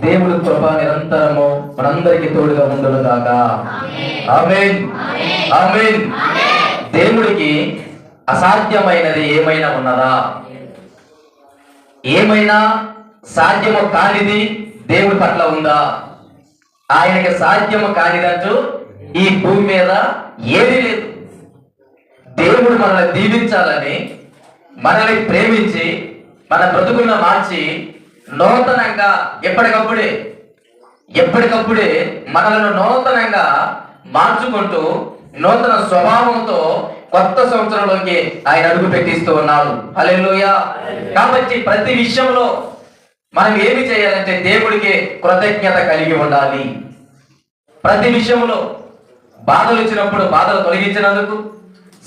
దేవుడి కృప నిరంతరము మనందరికి తోడుగా ఉండును కాక ఆమేన్. ఆమేన్. దేవుడికి అసాధ్యమైనది ఏమైనా ఉన్నదా? ఏమైనా సాధ్యము కానిది దేవుడి పట్ల ఉందా? ఆయనకి సాధ్యము కానిదంటూ ఈ భూమి మీద ఏది లేదు. దేవుడు మనల్ని దీవించాలని మనల్ని ప్రేమించి మన బ్రతుకులను మార్చి నూతనంగా ఎప్పటికప్పుడే ఎప్పటికప్పుడే మనలను నూతనంగా మార్చుకుంటూ నూతన స్వభావంతో కొత్త సంవత్సరంలోకి ఆయన అడుగు పెట్టిస్తూ ఉన్నాడు. హల్లెలూయ. కాబట్టి ప్రతి విషయంలో మనం ఏమి చేయాలంటే దేవుడికి కృతజ్ఞత కలిగి ఉండాలి. ప్రతి విషయంలో బాధలు వచ్చినప్పుడు బాధలు తొలగించినందుకు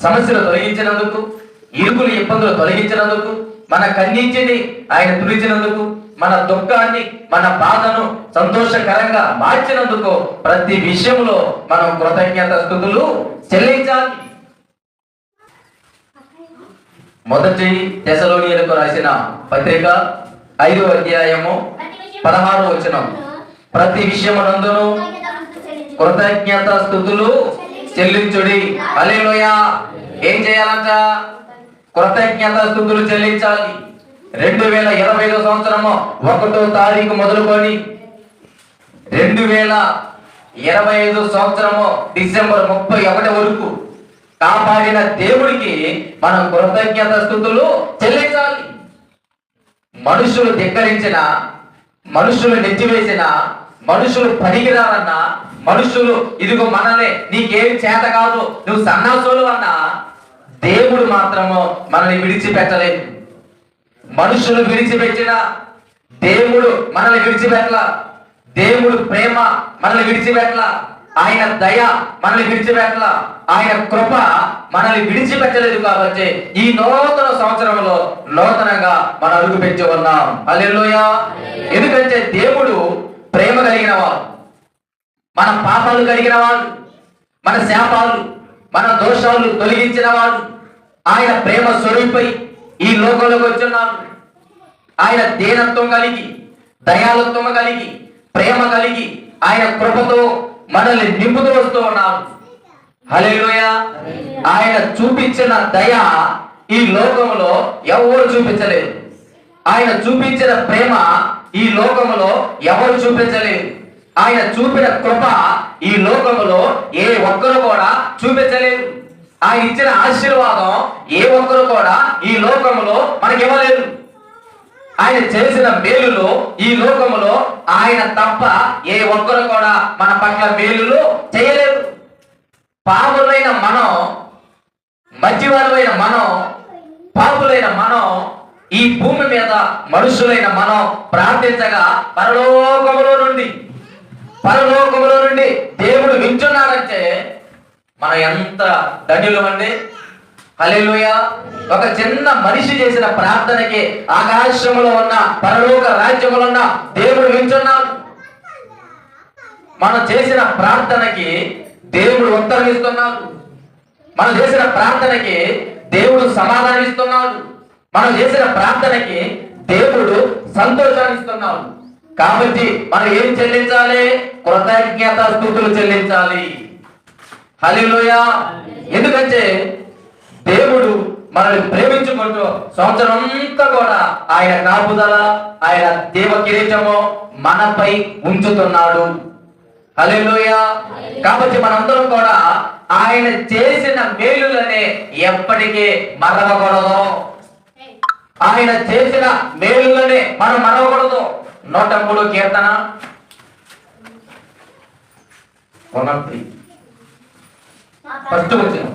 సమస్యలు తొలగించినందుకు ఇరుకులు ఇబ్బందులు తొలగించినందుకు మన కన్నీటిని ఆయన తుడిచినందుకు మన దుఃఖాన్ని మన బాధను సంతోషకరంగా మార్చినందుకు ప్రతి విషయంలో మనం కృతజ్ఞత స్థుతులు చెల్లించాలి. మొదటి దశలోనియలకు రాసిన పత్రిక ఐదు అధ్యాయము పదహారు వచ్చిన ప్రతి విషయమునందును కృతజ్ఞత స్థుతులు చెల్లించుడి. అలేలోయ ఏం చేయాలంట? కృతజ్ఞత స్థుతులు చెల్లించాలి. రెండు వేల ఇరవై ఐదో సంవత్సరము ఒకటో తారీఖు మొదలుకొని రెండు వేల ఇరవై ఐదు సంవత్సరము డిసెంబర్ ముప్పై ఒకటి వరకు కాపాడిన దేవుడికి మనం కృతజ్ఞత స్థుతులు చెల్లించాలి. మనుషులు ధిక్కరించిన మనుషులు నెచ్చివేసిన మనుషులు పనికిరారన్న మనుషులు ఇదిగో మనల్ని నీకేం చేత కాదు నువ్వు సన్నాసులు అన్న దేవుడు మాత్రము మనల్ని విడిచిపెట్టలేదు. మనుషులు విడిచిపెట్టిన దేవుడు మనల్ని విడిచిపెట్టల. దేవుడు ప్రేమ మనల్ని విడిచిపెట్టల. ఆయన దయ మనల్ని విడిచిపెట్టల. ఆయన కృప మనల్ని విడిచిపెట్టలేదు కాబట్టి ఈ నూతన సంవత్సరంలో నూతనంగా మనం అడుగు పెంచి ఉన్నాం అల్లెలోయ ఎందుకంటే దేవుడు ప్రేమ కలిగిన వాడు. మన పాపాలు కలిగిన వాడు. మన శాపాలు మన దోషాలు తొలగించిన వాడు. ఆయన ప్రేమ స్వరూపై ఈ లోకంలోకి వచ్చున్నాను ఆయన దేనత్వం కలిగి దయాలత్వం కలిగి ప్రేమ కలిగి ఆయన కృపతో మనల్ని నింపుతూ వస్తూ ఉన్నాడు హలేలోయ ఆయన చూపించిన దయ ఈ లోకంలో ఎవరు చూపించలేదు. ఆయన చూపించిన ప్రేమ ఈ లోకంలో ఎవరు చూపించలేదు. ఆయన చూపిన కృప ఈ లోకంలో ఏ ఒక్కరు కూడా చూపించలేదు. ఆ ఇచ్చిన ఆశీర్వాదం ఏ ఒక్కరు కూడా ఈ లోకంలో మనకి ఇవ్వలేదు ఆయన చేసిన మేలులు ఈ లోకములో ఆయన తప్ప ఏ ఒక్కరు కూడా మన పట్ల మేలులు చేయలేదు. పాపులైన మనం మధ్యవారమైన మనం పాపులైన మనం ఈ భూమి మీద మనుషులైన మనం ప్రార్థించగా పరలోకములో నుండి పరలోకములో నుండి దేవుడు వింటున్నాడంటే మనం ఎంత ధన్యులు అండి? హల్లెలూయ. ఒక చిన్న మనిషి చేసిన ప్రార్థనకి ఆకాశంలో ఉన్న పరలోక రాజ్యములో ఉన్న దేవుడు వింటున్నాడు మనం చేసిన ప్రార్థనకి దేవుడు ఉత్తరం ఇస్తున్నాడు. మనం చేసిన ప్రార్థనకి దేవుడు సమాధానం ఇస్తున్నాడు. మనం చేసిన ప్రార్థనకి దేవుడు సంతోషాన్ని ఇస్తున్నాడు. కాబట్టి మనం ఏం చెల్లించాలి? కృతజ్ఞత స్థుతులు చెల్లించాలి. హల్లెలూయా. ఎందుకంటే దేవుడు మనల్ని ప్రేమించుకుంటూ సంవత్సరం అంతా కూడా ఆయన కాపుదల ఆయన దేవ కిరీటము మనపై ఉంచుతున్నాడు. హల్లెలూయా. కాబట్టి మనందరం కూడా ఆయన చేసిన మేలులనే ఎప్పటికీ మరవకూడదు. ఆయన చేసిన మేలులనే మనం మరవకూడదు. నూట మూడు కీర్తన. వన్ ఫస్ట్ వచ్చిన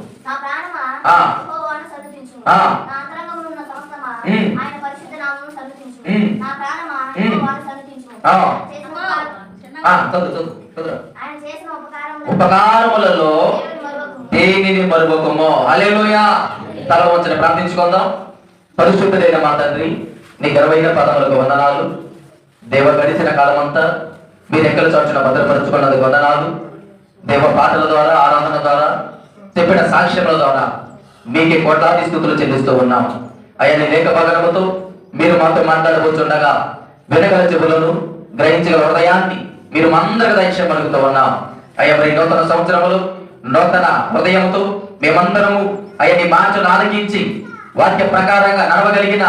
ఉపకారములలో. దేనిని మరువకము? హల్లెలూయా. తల వంచని ప్రార్థించుకుందాం. పరిశుద్ధుడైన మా తండ్రి నీ ఘనమైన పదములకు వందనాలు. దేవ గడిచిన కాలమంతా మీరు ఎక్కడ చాటున భద్రపరుచుకున్నది వందనాలు. దేవ పాటల ద్వారా ఆరాధన ద్వారా చెప్పిన సాక్ష్యముల ద్వారా మీకే కోట్లాది స్థుతులు చెల్లిస్తూ ఉన్నాం. అయ్యా నీ లేఖ పగనముతో మీరు మాతో మాట్లాడబోతుండగా వెనకల చెబులను గ్రహించిన హృదయాన్ని మీరు అందరికి దయచేయం పలుకుతూ ఉన్నాం. అయ్యా మరి నూతన సంవత్సరములు నూతన హృదయంతో మేమందరము అయ్యా నీ మాటను ఆలకించి వాక్య ప్రకారంగా నడవగలిగిన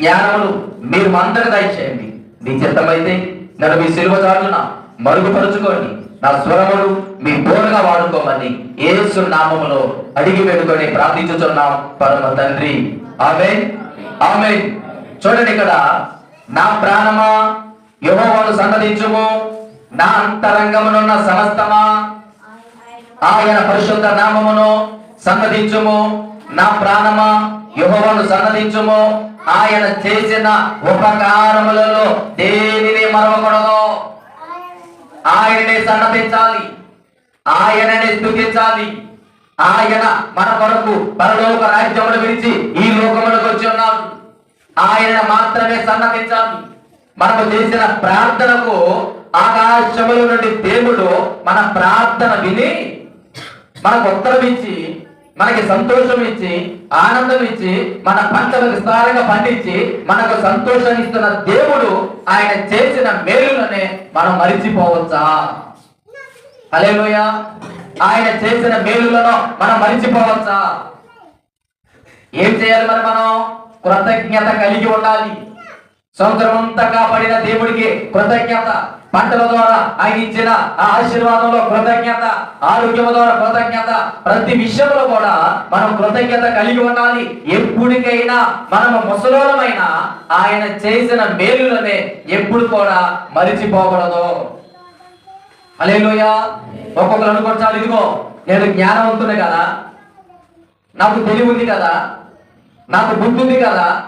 జ్ఞానములు మీరు మా అందరికి దయచేయండి. మీ చిత్తమైతే నన్ను మీ సిలువ చాటున మరుగుపరుచుకోండి. నా స్వరములు మీ బోరగా వాడుకోమని ఏసు నామములో అడిగి వేడుకొని ప్రార్థించుతున్నాం పరమ తండ్రి. ఆమె ఆమె చూడండి ఇక్కడ నా ప్రాణమా యెహోవాను సన్నదించుము నా అంతరంగమునున్న సమస్తమా ఆయన పరిశుద్ధ నామమును సన్నదించుము నా ప్రాణమా యెహోవాను సన్నదించుము ఆయన చేసిన ఉపకారములలో దేనిని మరవకూడదు? ఆయననే సన్నతించాలి ఆయననే స్థుతించాలి. ఆయన మన కొరకు పరలోక రాజ్యములు విడిచి ఈ లోకములకు వచ్చి ఉన్నాడు. ఆయన మాత్రమే సన్నతించాలి మనము చేసిన ప్రార్థనకు ఆకాశముల నుండి దేవుడు మన ప్రార్థన విని మనకు ఉత్తరం మనకి సంతోషం ఇచ్చి ఆనందం ఇచ్చి మన పంటలు విస్తారంగా పండించి మనకు సంతోషాన్ని ఇస్తున్న దేవుడు ఆయన చేసిన మేలులనే మనం మరిచిపోవచ్చా? అలేలోయ ఆయన చేసిన మేలులను మనం మరిచిపోవచ్చా? ఏం చేయాలి మరి మనం? కృతజ్ఞత కలిగి ఉండాలి. సంవత్సరం అంతా కాపాడిన దేవుడికి కృతజ్ఞత. పంటల ద్వారా ఆయన ఇచ్చిన ఆ ఆశీర్వాదంలో కృతజ్ఞత ఆరోగ్యం ద్వారా కృతజ్ఞత. ప్రతి విషయంలో కూడా మనం కృతజ్ఞత కలిగి ఉండాలి. ఎప్పుడికైనా మనము ముసలోనమైన ఆయన చేసిన మేలులనే ఎప్పుడు కూడా మరిచిపోకూడదు. అలేలోయ ఒక్కొక్కరు అనుకుంటారు ఇదిగో నేను జ్ఞానవంతునే కదా. నాకు తెలివి ఉంది కదా. నాకు బుద్ధి ఉంది కదా.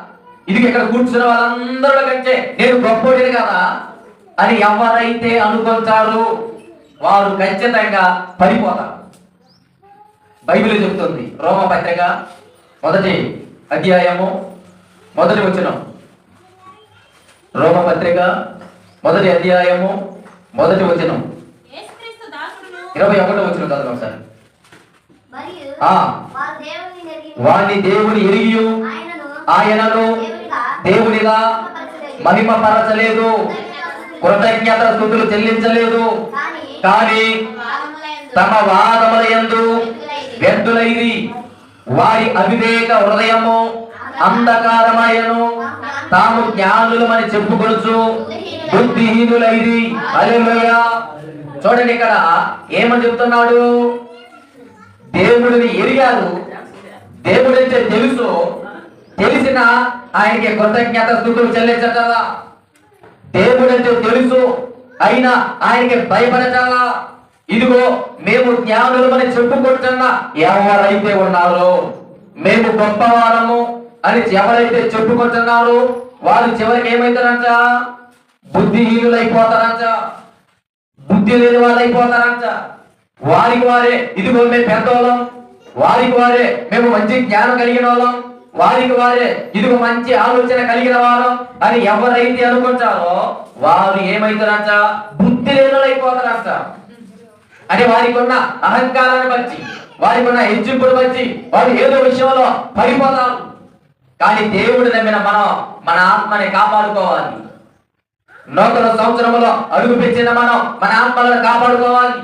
ఇది ఇక్కడ కూర్చున్న వాళ్ళందరిలో కంటే నేను గొప్పోడిని కదా. అని ఎవరైతే అనుకుంటారు వారు ఖచ్చితంగా పడిపోతారు. బైబిల్ చెప్తుంది రోమ పత్రిక మొదటి అధ్యాయము మొదటి వచనం. రోమ పత్రిక మొదటి అధ్యాయము మొదటి వచనం. ఇరవై ఒకటో వచనం చదవండి ఒకసారి. మరియు ఆ. వారు దేవుని ఎరిగి వాణ్ణి దేవుని ఎరిగి ఆయనను దేవునిగా మహిమపరచలేదు. కృతజ్ఞత స్థుతులు చెల్లించలేదు. కానీ తమ వాదముల యందు వ్యర్థులైది వారి అవివేక హృదయము అంధకారమయను. తాము జ్ఞానులమని చెప్పుకొనుచు బుద్ధిహీనులైది హల్లెలూయా. చూడండి ఇక్కడ ఏమని చెప్తున్నాడు? దేవుడిని ఎరిగారు. దేవుడంటే తెలుసు. తెలిసిన ఆయనకి కృతజ్ఞత స్థుతులు చెల్లించాలా దేవుడంటే తెలుసు. అయినా ఆయనకి భయపడటాలా ఇదిగో మేము జ్ఞానులమని చెప్పుకుంటున్న ఎవరైతే ఉన్నారో మేము గొప్పవారము అని ఎవరైతే చెప్పుకుంటున్నారో వారు చివరికి ఏమైతారంట? బుద్ధిహీనులైపోతారంట. బుద్ధి లేని వాళ్ళు అయిపోతారంట వారికి వారే ఇదిగో మేము పెద్దవాళ్ళం వారికి వారే మేము మంచి జ్ఞానం కలిగిన వాళ్ళం వారికి వారే ఇదిగో మంచి ఆలోచన కలిగిన వారం అని ఎవరైతే అనుకుంటారో వారు ఏమైతారంట? బుద్ధి లేని అంటే వారికి ఉన్న అహంకారాన్ని బట్టి వారికి ఉన్న హెచ్చింపుడు బట్టి వారు ఏదో విషయంలో పడిపోతారు. కానీ దేవుడు నమ్మిన మనం మన ఆత్మని కాపాడుకోవాలి. నూతన సంవత్సరంలో అడుగు పెట్టిన మనం మన ఆత్మలను కాపాడుకోవాలి.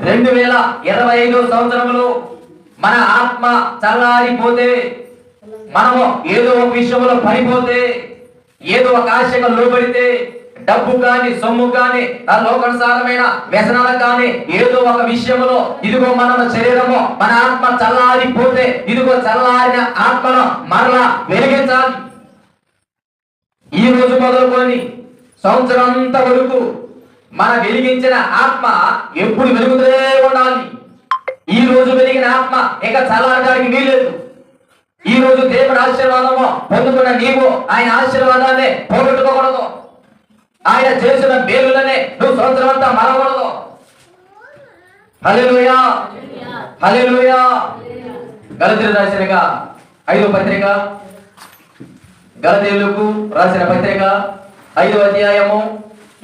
రెండు వేల ఇరవై ఐదో సంవత్సరంలో మన ఆత్మ చల్లారిపోతే మనము ఏదో ఒక విషయంలో పడిపోతే ఏదో ఒక ఆశగా లోబడితే డబ్బు కానీ సొమ్ము కానీ ఆ లోకానుసారమైన వ్యసనాలు కానీ ఏదో ఒక విషయంలో ఇదిగో మన శరీరము మన ఆత్మ చల్లారిపోతే ఇదిగో చల్లారిన ఆత్మను మరలా వెలిగించాలి. ఈ రోజు మొదలుకొని సంవత్సరం అంతా వరకు మన వెలిగించిన ఆత్మ ఎప్పుడు వెలుగుతూనే ఉండాలి. ఈ రోజు వెలిగిన ఆత్మ ఇక చల్లారడానికి వీలేదు ఈ రోజు దేవుని ఆశీర్వాదము పొందుకున్న నీవు ఆయన ఆశీర్వాదాన్ని పోగొట్టుకోకూడదు. ఆయన చేసిన మేలులనే నువ్వు సంవత్సరం అంతా మరవకూడదు. హలేలుయా హలేలుయా గలతీలు రాసినగా ఐదో పత్రిక. గలతీలకు రాసిన పత్రిక ఐదో అధ్యాయము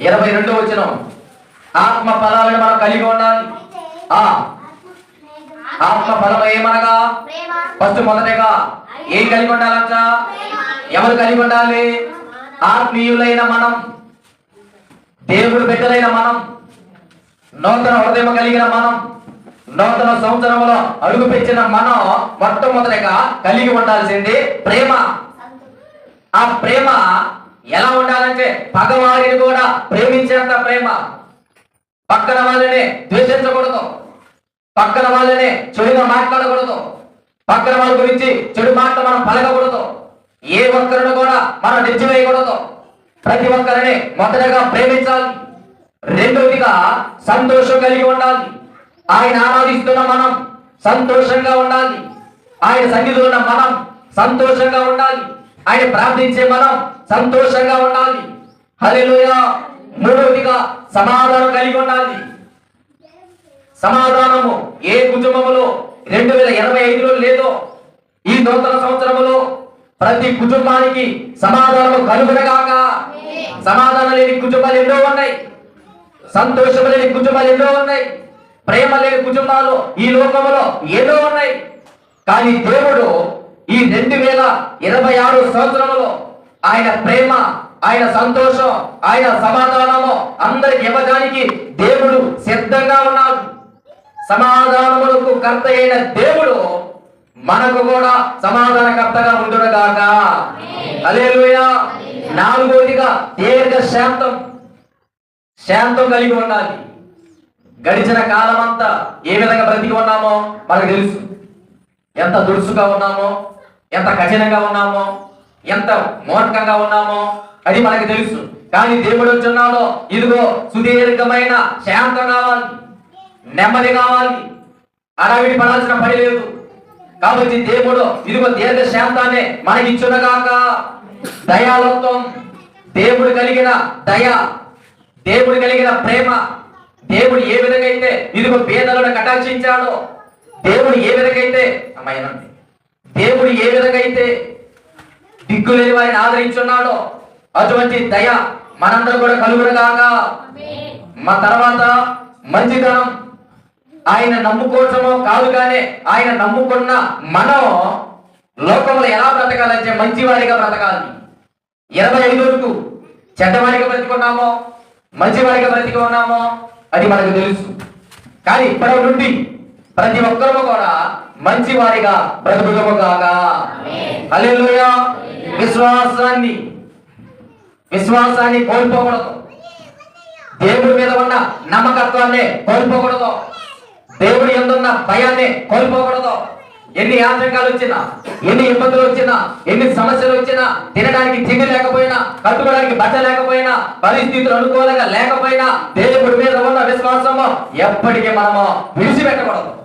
ఇరవై రెండో వచ్చినం ఆత్మ ఫలాలను మనం కలిగి ఉండాలి. ఆ ఆత్మ ఫలం ఏమనగా ఫస్ట్ మొదటగా ఏం కలిగి ఉండాలంట? ఎవరు కలిగి ఉండాలి? ఆత్మీయులైన మనం. దేవుడు బిడ్డలైన మనం. నూతన హృదయం కలిగిన మనం. నూతన సంవత్సరంలో అడుగు పెట్టిన మనం మొట్టమొదటిగా కలిగి ఉండాల్సింది ప్రేమ. ఆ ప్రేమ ఎలా ఉండాలంటే పగవారిని కూడా ప్రేమించేంత ప్రేమ. పక్కన వాళ్ళని ద్వేషించకూడదు. పక్కన వాళ్ళనే చెడుగా మాట్లాడకూడదు. పక్కన వాళ్ళ గురించి చెడు మాటలు మనం పలకకూడదు. ఏ ఒక్కరిని కూడా మనం నిలిచివేయకూడదు. ప్రతి ఒక్కరిని మొదటగా ప్రేమించాలి. రెండవదిగా సంతోషం కలిగి ఉండాలి. ఆయన ఆరాధిస్తున్న మనం సంతోషంగా ఉండాలి. ఆయన సన్నిధిలో ఉన్న మనం సంతోషంగా ఉండాలి. ఆయన ప్రార్థించే మనం సంతోషంగా ఉండాలి. హలో మూడవదిగా సమాధానం కలిగి ఉండాలి. సమాధానము ఏ కుటుంబములో రెండు వేల ఇరవై ఐదులో లేదో ఈ నూతన సంవత్సరములో ప్రతి కుటుంబానికి సమాధానము కలుగునగాక సమాధానం లేని కుటుంబాలు ఎన్నో ఉన్నాయి. సంతోషం లేని కుటుంబాలు ఎన్నో ఉన్నాయి. ప్రేమ లేని కుటుంబాలు ఈ లోకములో ఎన్నో ఉన్నాయి. కానీ దేవుడు ఈ రెండు వేల ఇరవై ఆరు సంవత్సరములో ఆయన ప్రేమ ఆయన సంతోషం ఆయన సమాధానము అందరికి ఇవ్వడానికి దేవుడు సిద్ధంగా ఉన్నాడు. సమాధానములకు కర్త అయిన దేవుడు మనకు కూడా సమాధానకర్తగా ఉండునగాక. అలేలుయా నాలుగోదిగా దీర్ఘ శాంతం. శాంతం కలిగి ఉండాలి. గడిచిన కాలం అంతా ఏ విధంగా బ్రతికి ఉన్నామో మనకు తెలుసు. ఎంత దురుసుగా ఉన్నామో ఎంత కఠినంగా ఉన్నామో ఎంత మూర్ఖంగా ఉన్నామో అది మనకు తెలుసు. కానీ దేవుడు వచ్చున్నాడో ఇదిగో సుదీర్ఘమైన శాంతం కావాలి. నెమ్మది కావాలి. అడవిడి పడాల్సిన పని లేదు. కాబట్టి దేవుడు ఇదిగో దీర్ఘ శాంతాన్ని మనకి ఇచ్చునగాక దయాలత్వం దేవుడు కలిగిన దయ దేవుడు కలిగిన ప్రేమ దేవుడు ఏ విధంగా అయితే ఇదిగో పేదలను కటాక్షించాడో దేవుడు ఏ విధంగా అయితే అమ్మాయినండి దేవుడు ఏ విధంగా అయితే దిక్కులేని వారిని ఆదరించున్నాడో అటువంటి దయ మనందరూ కూడా కలుగురుగాక మా తర్వాత మంచితనం ఆయన నమ్ముకోవటమో కాదు కానీ ఆయన నమ్ముకున్న మనం లోకంలో ఎలా బ్రతకాలంటే మంచివాడిగా బ్రతకాలి. ఇరవై ఐదు వరకు చెడ్డవాడిగా బ్రతికున్నామో మంచివాడిగా బ్రతికి ఉన్నామో అది మనకు తెలుసు. కానీ ఇప్పటి నుండి ప్రతి ఒక్కరము కూడా మంచివాడిగా బ్రతుకుదము కాగా హల్లెలూయా. విశ్వాసాన్ని విశ్వాసాన్ని కోల్పోకూడదు. దేవుడి మీద ఉన్న నమ్మకత్వాన్ని కోల్పోకూడదు. దేవుడి ఎందున్న భయాన్ని కోల్పోకూడదు. ఎన్ని ఆటంకాలు వచ్చినా ఎన్ని ఇబ్బందులు వచ్చినా ఎన్ని సమస్యలు వచ్చినా తినడానికి తిండి లేకపోయినా కట్టుకోవడానికి బట్ట లేకపోయినా పరిస్థితులు అనుకూలంగా లేకపోయినా దేవుడి మీద ఉన్న విశ్వాసము ఎప్పటికీ మనము విడిచిపెట్టకూడదు.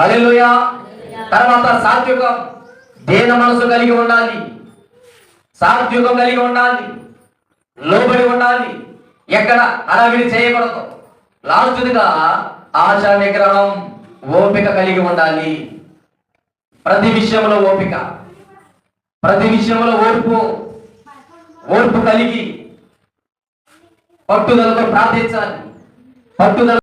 హల్లెలూయా. తర్వాత సాత్వికం. దేన మనసు కలిగి ఉండాలి. సాత్వికం కలిగి ఉండాలి. లోబడి ఉండాలి. ఎక్కడ హడావిడి చేయకూడదు. లాస్ట్గా ఆశ నిగ్రహం ఓపిక కలిగి ఉండాలి. ప్రతి విషయంలో ఓపిక. ప్రతి విషయంలో ఓర్పు ఓర్పు కలిగి పట్టుదలతో ప్రార్థించాలి. పట్టుదల